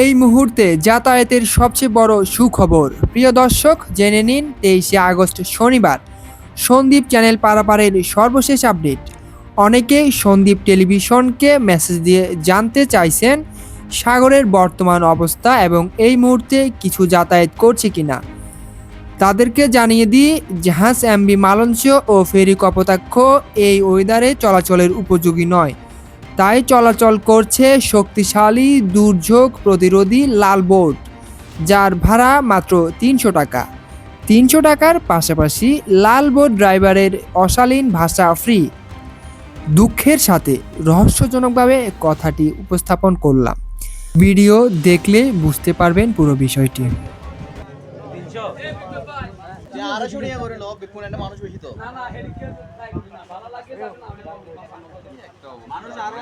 এই মুহূর্তে যাতায়াতের সবচেয়ে বড় সুখবর। প্রিয় দর্শক, জেনে নিন তেইশে আগস্ট শনিবার, সন্দীপ চ্যানেল পারাপারের সর্বশেষ আপডেট। অনেকেই সন্দীপ টেলিভিশনকে মেসেজ দিয়ে জানতে চাইছেন, সাগরের বর্তমান অবস্থা এবং এই মুহূর্তে কিছু যাতায়াত করছে কিনা। তাদেরকে জানিয়ে দিই, জাহাজ, এমবি, মালঞ্চ ও ফেরি কপোতাক্ষ এই ওয়েদারে চলাচলের উপযোগী নয়। তাই চলাচল করছে শক্তিশালী দুর্যোগ প্রতিরোধী লাল বোট যার ভাড়া মাত্র তিনশো টাকা। তিনশো টাকার পাশাপাশি লাল বোট ড্রাইভারের অশালীন ভাষা ফ্রি। দুঃখের সাথে রহস্যজনকভাবে কথাটি উপস্থাপন করলাম। ভিডিও দেখলে বুঝতে পারবেন পুরো বিষয়টি। যে আড়াইশো টাকা করে লো বিপুল একটা মানুষ বেশি তো। মানুষ আরও